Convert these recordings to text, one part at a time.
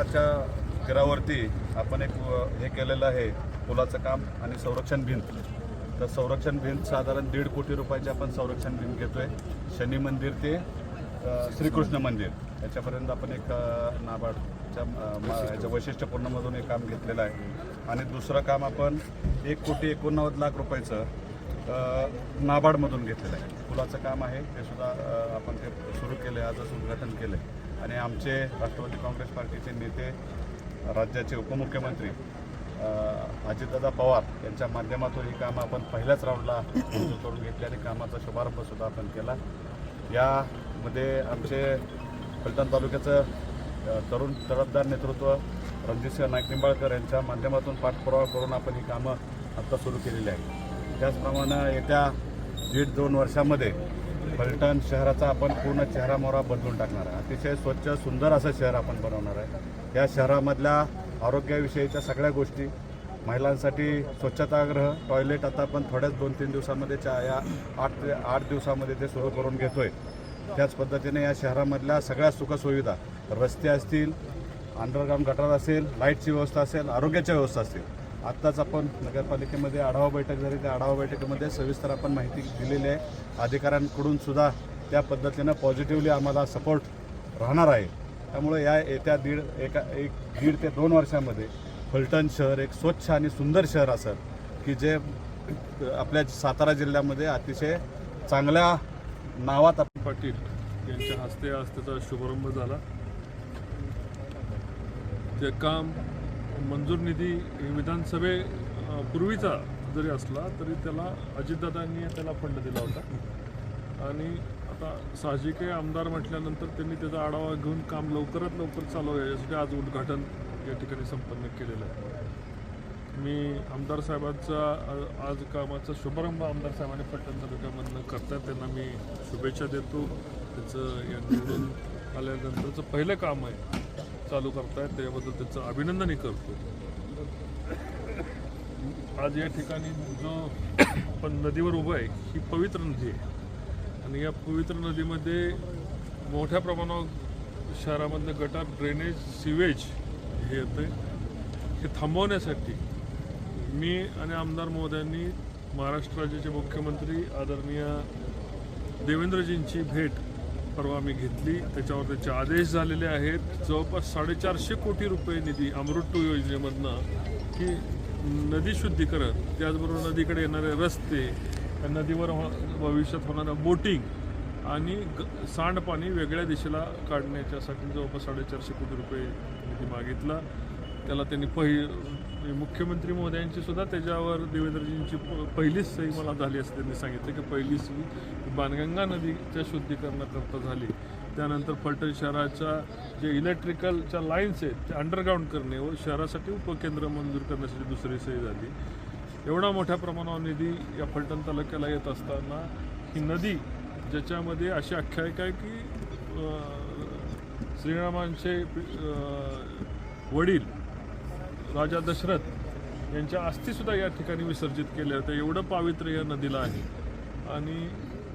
वरती आपण एक हे केलेलं आहे पुलाचं काम आणि संरक्षण भिंत. तर संरक्षण भिंत साधारण दीड कोटी रुपयाची आपण संरक्षण भिंत घेतोय. शनी मंदिर ते श्रीकृष्ण मंदिर. याच्यापर्यंत आपण एक नाबार्डच्या मा- याच्या वैशिष्ट्यपूर्णमधून एक काम घेतलेलं आहे. आणि दुसरं काम आपण एक कोटी एकोणनव्वद लाख रुपयाचं नाबार्डमधून घेतलेलं आहे. पुलाचं काम आहे ते सुद्धा आपण ते सुरू केलं आहे आजच उद्घाटन केलं आहे आणि आमचे राष्ट्रवादी काँग्रेस पार्टीचे नेते राज्याचे उपमुख्यमंत्री अजितदादा पवार यांच्या माध्यमातून ही कामं आपण पहिल्याच राऊंडला करून घेतली आणि कामाचा शुभारंभ सुद्धा आपण केला. यामध्ये आमचे फलटण तालुक्याचं तरुण तडफदार नेतृत्व रणजितसिंह नाईक निंबाळकर यांच्या माध्यमातून पाठपुरावा करून आपण ही कामं आत्ता सुरू केलेली आहे त्याचप्रमाणे येत्या दीड दोन वर्षामध्ये पर्यटन शहराचा आपण पूर्ण चेहरा मोहरा बदलून टाकणार आहे. अतिशय स्वच्छ सुंदर असं शहर आपण बनवणार आहे. या शहरामधल्या आरोग्याविषयीच्या सगळ्या गोष्टी महिलांसाठी स्वच्छतागृह टॉयलेट आता आपण थोड्याच दोन तीन दिवसामध्ये चा या आठ ते आठ दिवसामध्ये ते सुरू करून घेतोय. त्याच पद्धतीने या शहरामधल्या सगळ्या सुखसुविधा रस्ते असतील अंडरग्राऊंड गटार असेल लाईटची व्यवस्था असेल आरोग्याच्या व्यवस्था असतील आत्ताच आपण नगरपालिकेमध्ये आढावा बैठक झाली. त्या आढावा बैठकीमध्ये सविस्तर आपण माहिती दिलेली आहे. अधिकाऱ्यांकडून सुद्धा त्या पद्धतीनं पॉझिटिव्हली आम्हाला सपोर्ट राहणार आहे. त्यामुळे या येत्या दीड एका एक दीड ते दोन वर्षामध्ये फलटण शहर एक स्वच्छ आणि सुंदर शहर असेल की जे आपल्या सातारा जिल्ह्यामध्ये अतिशय चांगल्या नावात आपण पाटील यांच्या हस्ते आज त्याचा शुभारंभ झाला. ते काम मंजूर निधी विधानसभे पूर्वीचा जरी असला तरी त्याला अजितदादांनी त्याला फंड दिला होता. आणि आता साहजिक आमदार म्हटल्यानंतर त्यांनी त्याचा आढावा घेऊन काम लवकरात लवकर चालू आहे यासाठी आज उद्घाटन या ठिकाणी संपन्न केलेलं आहे. मी आमदार साहेबांचा आज कामाचा शुभारंभ आमदार साहेबांनी पट्टण तालुक्यामधनं करतात त्यांना मी शुभेच्छा देतो. त्याचं या निवडून आल्यानंतरचं पहिलं काम आहे. चालू करतायत त्याच्याबद्दल त्याचं अभिनंदनही करतो आज या ठिकाणी जो आपण नदीवर उभं आहे ही पवित्र नदी आहे. आणि या पवित्र नदीमध्ये मोठ्या प्रमाणावर शहरामधलं गटार ड्रेनेज सिवेज हे येतं हे थांबवण्यासाठी मी आणि आमदार महोदयांनी महाराष्ट्र राज्याचे मुख्यमंत्री आदरणीय देवेंद्रजींची भेट परवा मी घेतली. त्याच्यावर त्याचे आदेश झालेले आहेत. जवळपास साडेचारशे कोटी रुपये निधी अमृत टू योजनेमधनं की नदी शुद्धीकरण त्याचबरोबर नदीकडे येणारे रस्ते त्या नदीवर हो-, भविष्यात होणारं बोटिंग आणि ग सांडपाणी वेगळ्या दिशेला काढण्याच्यासाठी जवळपास साडेचारशे कोटी रुपये निधी मागितला. त्याला त्यांनी पहि म्हणजे मुख्यमंत्री महोदयांची सुद्धा त्याच्यावर देवेंद्रजींची प- पहिलीच सही मला झाली असं त्यांनी सांगितलं की पहिलीच बाणगंगा नदीच्या शुद्धीकरणाकरता झाली. त्यानंतर फलटण शहराच्या जे इलेक्ट्रिकलच्या लाईन्स आहेत त्या अंडरग्राऊंड करणे व शहरासाठी उपकेंद्र मंजूर करण्यासाठी दुसरी सही झाली. एवढा मोठ्या प्रमाणावर निधी या फलटण तालुक्याला येत असताना ही नदी ज्याच्यामध्ये अशी आख्यायिका आहे की श्रीरामांचे वडील राजा दशरथ यांच्या अस्थिसुद्धा या ठिकाणी विसर्जित केल्या. होत्या एवढं पावित्र्य या नदीला आहे. आणि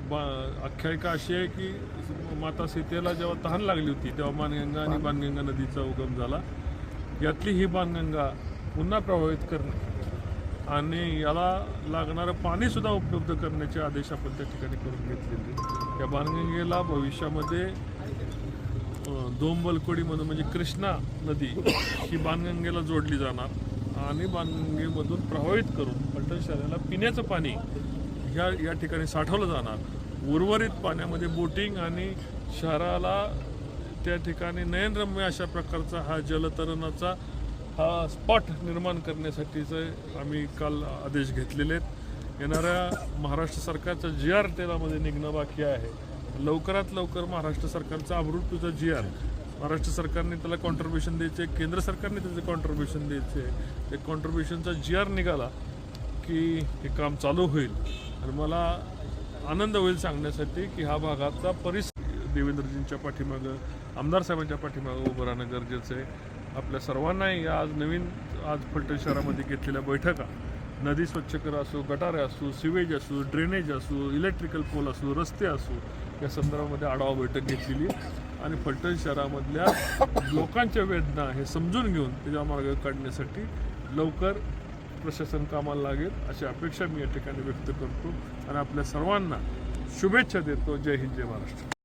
बा आख्यायिका अशी आहे की माता सीतेला जेव्हा तहान लागली होती तेव्हा बाणगंगा आणि बाणगंगा नदीचा उगम झाला. यातली ही बाणगंगा पुन्हा प्रभावित करणे आणि याला लागणारं पाणीसुद्धा उपलब्ध करण्याचे आदेश आपण त्या ठिकाणी करून घेतलेले या बाणगंगेला भविष्यामध्ये दोंबलकोडीमधून म्हणजे कृष्णा नदी ही बाणगंगेला जोडली जाणार आणि बाणगंगेमधून प्रभावित करून पलटण शहराला पिण्याचं पाणी ह्या या ठिकाणी साठवलं जाणार. उर्वरित पाण्यामध्ये बोटिंग आणि शहराला त्या ठिकाणी नयनरम्य अशा प्रकारचा हा जलतरणाचा हा स्पॉट निर्माण करण्यासाठीचे आम्ही काल आदेश घेतलेले आहेत. येणाऱ्या महाराष्ट्र सरकारचा जी आर तेलामध्ये निघणं बाकी आहे. लवकरात लवकर महाराष्ट्र सरकारचा अमृतूचा जी आर महाराष्ट्र सरकारने त्याला कॉन्ट्रीब्युशन द्यायचे केंद्र सरकारने त्याचे कॉन्ट्रीब्युशन द्यायचे. ते कॉन्ट्रीब्युशनचा जी आर निघाला. की हे काम चालू होईल. आणि मला आनंद होईल सांगण्यासाठी की हा भागातला परिसर देवेंद्रजींच्या पाठीमागं आमदार साहेबांच्या पाठीमागं उभं राहणं गरजेचं आहे. आपल्या सर्वांनाही या आज नवीन आज फलटण शहरामध्ये घेतलेल्या बैठका नदी स्वच्छ करा असो गटारे असो सिवेज असो ड्रेनेज असो इलेक्ट्रिकल पोल असो रस्ते असो या संदर्भामध्ये आढावा बैठक घेतलेली आणि फलटण शहरामधल्या लोकांच्या वेदना हे समजून घेऊन त्याच्या मार्ग काढण्यासाठी लवकर प्रशासन कामाला लागेल अशी अपेक्षा मी या ठिकाणी व्यक्त करतो. आणि आपल्या सर्वांना शुभेच्छा देतो. जय हिंद जय महाराष्ट्र.